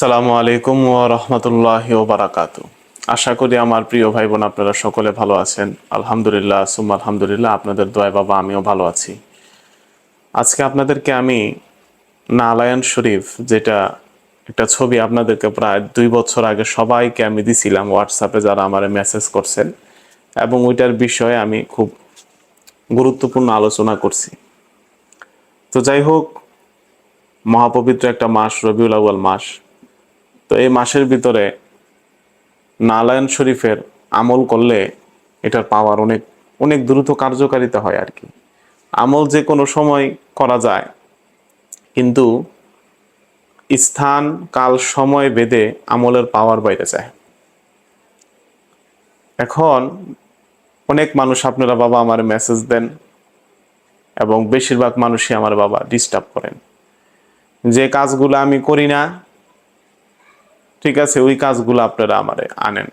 আসসালামু আলাইকুম ওয়া রাহমাতুল্লাহি ওয়া বারাকাতু আশা করি আমার প্রিয় ভাই বোন আপনারা সকলে ভালো আছেন। আলহামদুলিল্লাহ, সুম্মা আলহামদুলিল্লাহ, আপনাদের দোয়ায় বাবা, আমিও ভালো আছি। আজকে আপনাদেরকে আমি নালায়ন শরীফ যেটা একটা ছবি আপনাদেরকে প্রায় দুই বছর আগে সবাইকে আমি দিছিলাম হোয়াটসঅ্যাপে যারা আমার মেসেজ করছেন এবং ওইটার বিষয়ে আমি খুব গুরুত্বপূর্ণ আলোচনা করছি। তো যাই হোক, মহাপবিত্র একটা মাস, রবিউল আউয়াল মাস। তো এই মাসের ভিতরে নালায়ন শরীফের আমল করলে এটার পাওয়ার অনেক অনেক দ্রুত কার্যকারিতা হয় আর কি। আমল যে কোনো সময় করা যায়, কিন্তু স্থান, কাল, সময় বেঁধে আমলের পাওয়ার বাইরে যায়। এখন অনেক মানুষ আপনারা বাবা আমার মেসেজ দেন এবং বেশিরভাগ মানুষই আমার বাবা ডিস্টার্ব করেন। যে কাজগুলো আমি করি না ঠিক আছে, ওই কাজগুলো আপনারা আমারে আনেন।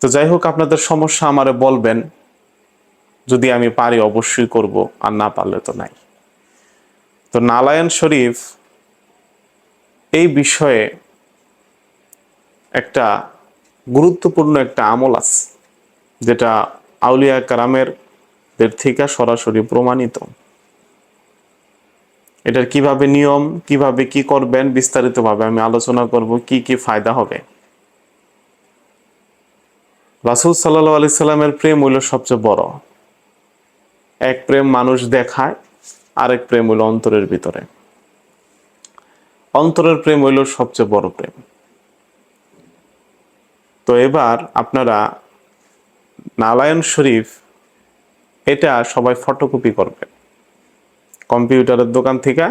তো যাই হোক, আপনাদের সমস্যা আমারে বলবেন, যদি আমি পারি অবশ্যই করব, আর না পারলে তো নাই। তো নালায়ন শরীফ এই বিষয়ে একটা গুরুত্বপূর্ণ একটা আমল আছে, যেটা আউলিয়া কারামের থেকে সরাসরি প্রমাণিত। এটার কীভাবে নিয়ম, কীভাবে কি করবেন, বিস্তারিতভাবে আমি আলোচনা করব, কি কি ফায়দা হবে। রাসুল সাল্লাহ আলি সাল্লামের প্রেম হইল সবচেয়ে বড়। এক প্রেম মানুষ দেখায়, আরেক প্রেম হইল অন্তরের ভিতরে। অন্তরের প্রেম হইল সবচেয়ে বড় প্রেম। তো এবার আপনারা নালায়ন শরীফ, এটা সবাই ফটোকপি করবেন। কম্পিউটারের দোকান থেকে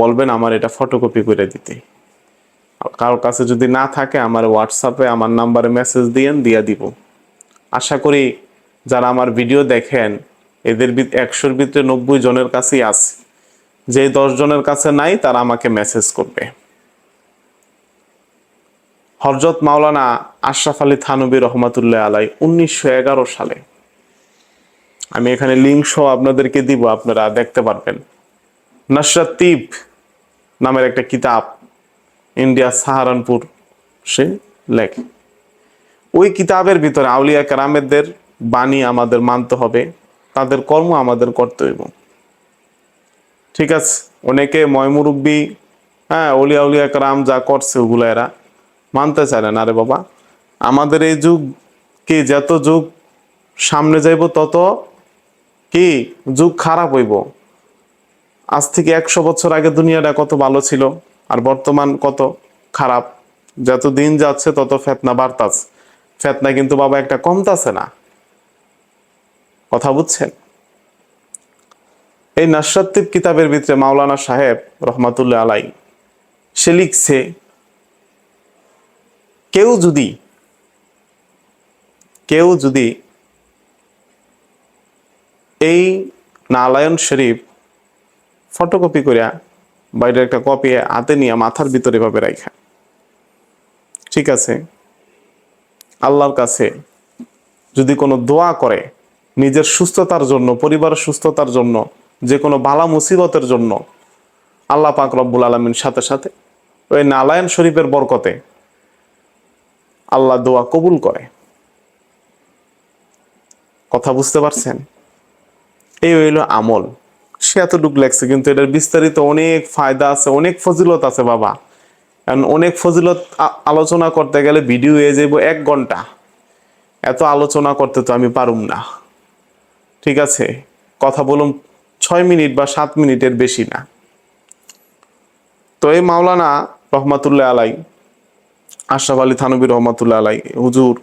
বলবেন আমার এটা ফটোকপি করে দিতে। কারোর কাছে যদি না থাকে, আমার হোয়াটসঅ্যাপে আমার নাম্বারে মেসেজ দিয়েন, দিয়ে দিব। আশা করি যারা আমার ভিডিও দেখেন, এদের একশোর ভিতরে নব্বই জনের কাছেই আছে। যে দশ জনের কাছে নাই, তারা আমাকে মেসেজ করবে। হরজত মাওলানা আশরাফ আলী থানবী রহমাতুল্লাহ আলাই উনিশশো এগারো সালে আমি এখানে লিঙ্ক সহ আপনাদেরকে দিব, আপনারা দেখতে পারবেন। নসরাতিব নামের একটা কিতাব, ইন্ডিয়া সাহারানপুর সে লেখে। ওই কিতাবের ভিতরে আউলিয়া কারামেদের বাণী আমাদের মানতে হবে, তাদের কর্ম আমাদের করতে হইব ঠিক আছে, অনেকে ময়মুরব্বী হ্যাঁ অলিয়া উলিয়া কারাম যা করছে ওগুলো এরা মানতে চায় না। আরে বাবা, আমাদের এই যুগ কি, যত যুগ সামনে যাইব তত কি যুগ খারাপ হইব। আজ থেকে একশো বছর আগে দুনিয়াটা কত ভালো ছিল আর বর্তমান কত খারাপ। যত দিন যাচ্ছে তত ফেতনা বাড়তাছে। ফেতনা কিন্তু বাবা একটা কমতাছে না। কথা বুঝছেন? এই নাসরাত্তিব কিতাবের ভিতরে মাওলানা সাহেব রহমাতুল্লাহ আলাই সে লিখছে, কেউ যদি কেউ যদি এই নালায়ন শরীফ ফটোকপি করিয়া বাইরে একটা কপি হাতে নিয়ে মাথার ভিতরে ভাবে রাখা ঠিক আছে? আল্লাহর কাছে যদি কোনো দোয়া করে নিজের সুস্থতার জন্য, পরিবারের সুস্থতার জন্য, যে কোনো বালা মুসিবতের জন্য, আল্লাহ পাক রব্বুল আলমীর সাথে সাথে ওই নালায়ন শরীফের বরকতে আল্লাহ দোয়া কবুল করে। কথা বুঝতে পারছেন? এই হইল আমল। সে এতটুকু লেগছে কিন্তু এটার বিস্তারিত অনেক ফায়দা আছে, অনেক ফজিলত আছে বাবা। কারণ অনেক ফজিলত আলোচনা করতে গেলে ভিডিও হয়ে যাব এক ঘণ্টা। এত আলোচনা করতে তো আমি পারুম না। ঠিক আছে? কথা বলুন ছয় মিনিট বা সাত মিনিটের বেশি না। তো এই মাওলানা রহমাতুল্লাহ আলাই, আশরাফ আলী থানবী রহমাতুল্লাহ আলাই, হুজুর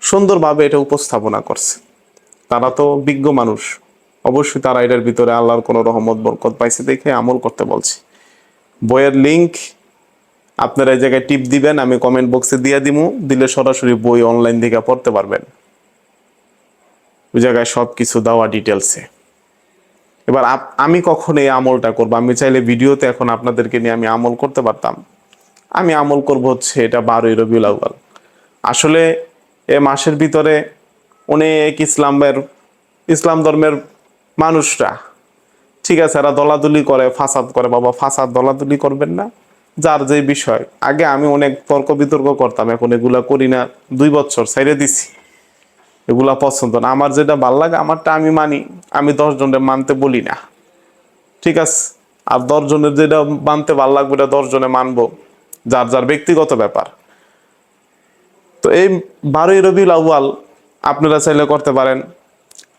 সুন্দরভাবে এটা উপস্থাপনা করছে। তারা তো বিজ্ঞ মানুষ। অবশ্যই তারা এটার ভিতরে আল্লাহর কোনো রহমত, বরকত পাইছে দেখে আমল করতে বলছি। বইয়ের লিংক আপনারা এই জায়গায় টিপ দিবেন, আমি কমেন্ট বক্সে দিয়ে দিমু, দিলে সরাসরি বই অনলাইন থেকে পড়তে পারবেন। ওই জায়গায় সব কিছু দেওয়া ডিটেলসে এবার আমি কখন এই আমলটা করব? আমি চাইলে ভিডিওতে এখন আপনাদেরকে নিয়ে আমি আমল করতে পারতাম। আমি আমল করব হচ্ছে এটা বারোই রবিউল আউ্বাল আসলে এ মাসের ভিতরে অনেক ইসলামের ইসলাম ধর্মের মানুষরা। ঠিক আছে, এরা দলাদলি করে, ফাসাদ করে। বাবা, ফাসাদ দলাদলি করবেন না। যার যে বিষয়। আগে আমি অনেক তর্ক বিতর্ক করতাম, এখন এগুলা করি না। দুই বছর ছেড়ে দিছি। এগুলা পছন্দ না। আমার যেটা ভালো লাগে, আমারটা আমি মানি। আমি দশ জনের মানতে বলি না। ঠিক আছে? আর দশ জনের যেটা মানতে ভালো লাগবে এটা দশ জনে মানবো। যার যার ব্যক্তিগত ব্যাপার। তো এই বারোই রবিউল আউয়াল, আপনারা চাইলে করতে পারেন।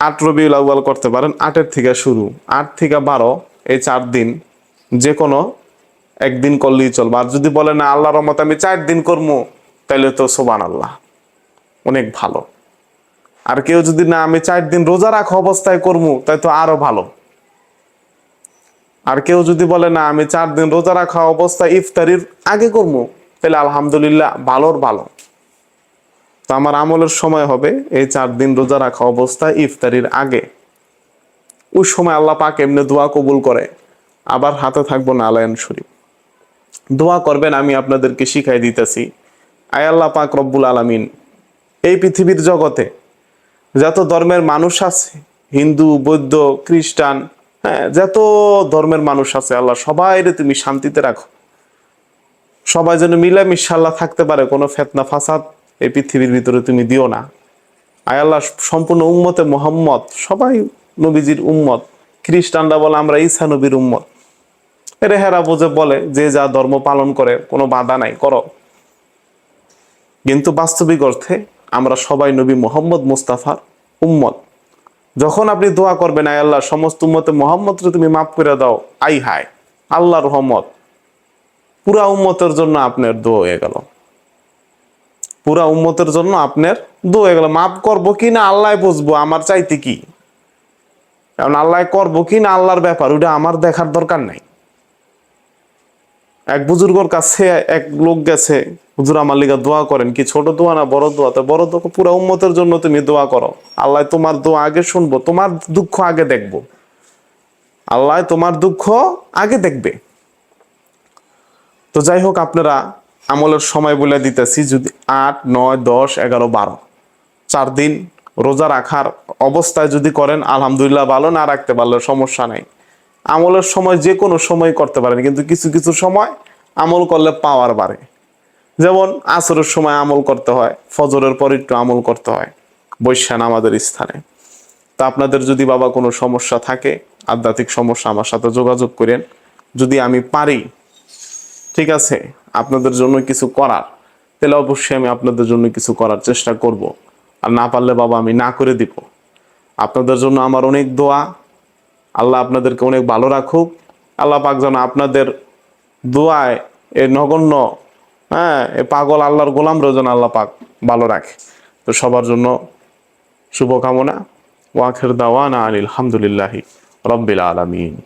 আট রবিউল আউয়াল করতে পারেন, আটের থেকে শুরু। আট থেকে বারো এই চার দিন যে কোনো একদিন করলেই চলবে। আর যদি বলে না, আল্লাহর রহমত আমি চার দিন করব তাহলে তো সোবান আল্লাহ অনেক ভালো। আর কেউ যদি, না, আমি চার দিন রোজা রাখা অবস্থায় করব, তাই তো আরও ভালো। আর কেউ যদি বলে, না, আমি চার দিন রোজা রাখা অবস্থায় ইফতারির আগে করব তাহলে আলহামদুলিল্লাহ ভালোর ভালো। তো আমার আমলের সময় হবে, এই চার দিন রোজা রাখা অবস্থায় ইফতারির আগে। ওই সময় আল্লাহ পাক এমনি দোয়া কবুল করে, আবার হাতে থাকব না আলায়ন শরীফ। দোয়া করবেন, আমি আপনাদেরকে শিখাই দিতেছি। আয় আল্লাহ পাক রব্বুল আলামিন, এই পৃথিবীর জগতে যত ধর্মের মানুষ আছে, হিন্দু, বৌদ্ধ, খ্রিস্টান হ্যাঁ যত ধর্মের মানুষ আছে, আল্লাহ সবাই তুমি শান্তিতে রাখো। সবাই যেন মিলামিশা আল্লাহ থাকতে পারে, কোনো ফেতনা, ফাসাদ এই পৃথিবীর ভিতরে তুমি দিও না। আয় আল্লাহ, সম্পূর্ণ উম্মতে মোহাম্মদ, সবাই নবীজির উম্মত। খ্রিস্টানরা বলে, আমরা ঈসা নবীর উম্মত। রেহেরা বোঝে, বলে, যে যা ধর্ম পালন করে, কোনো বাধা নাই, করো। কিন্তু বাস্তবিক অর্থে, আমরা সবাই নবী মোহাম্মদ মুস্তাফার উম্মত। যখন আপনি দোয়া করবেন, আয় আল্লাহ, সমস্ত উম্মতে মোহাম্মদকে তুমি মাফ করে দাও, আই হায় আল্লাহ রহমত। পুরা উম্মতের জন্য আপনার দোয়া হয়ে গেল। পুরা উম্মতের জন্য আপনার দোয়া গেল। মাফ করব কি না আল্লাহ বুঝব, আমার চাইতে কি? কারণ আল্লাহ করব কি না আল্লাহর ব্যাপার, ওটা আমার দেখার দরকার নাই। এক বুজুর্গর কাছে এক লোক গেছে, হুজুর, আমার লিগা দোয়া করেন। কি ছোট দোয়া না বড় দোয়া? তো বড় দোয়া পুরা উম্মতের জন্য তুমি দোয়া করো। আল্লাহ তোমার দোয়া আগে শুনব, তোমার দুঃখ আগে দেখব। আল্লাহ তোমার দুঃখ আগে দেখবে। তো যাই হোক আপনারা আমলের সময় বলে দিতেছি যদি আট, নয়, দশ, এগারো, বারো। চার দিন রোজা রাখার অবস্থায় যদি করেন, আলহামদুলিল্লাহ ভালো, না রাখতে পারলে সমস্যা নেই। আমলের সময় যে কোনো সময় করতে পারেন, কিন্তু কিছু কিছু সময় আমল করলে পাওয়ার বাড়ে। যেমন আসরের সময় আমল করতে হয়, ফজরের পর একটু আমল করতে হয় বৈশান আমাদের স্থানে। তা আপনাদের যদি বাবা কোনো সমস্যা থাকে, আধ্যাত্মিক সমস্যা, আমার সাথে যোগাযোগ করেন। যদি আমি পারি ঠিক আছে, আপনাদের জন্য কিছু করার, তাহলে অবশ্যই আমি আপনাদের জন্য কিছু করার চেষ্টা করব। আর না পারলে বাবা, আমি না করে দিব। আপনাদের জন্য আমার অনেক দোয়া। আল্লাহ আপনাদেরকে অনেক ভালো রাখুক। আল্লাহ পাক যেন আপনাদের দোয়ায় এ নগণ্য হ্যাঁ এ পাগল আল্লাহর গোলাম রোজন আল্লাহ পাক ভালো রাখে। তো সবার জন্য শুভকামনা। ওয়াখের দাওয়ানা আলহামদুলিল্লাহি রব্বিল আলমিন।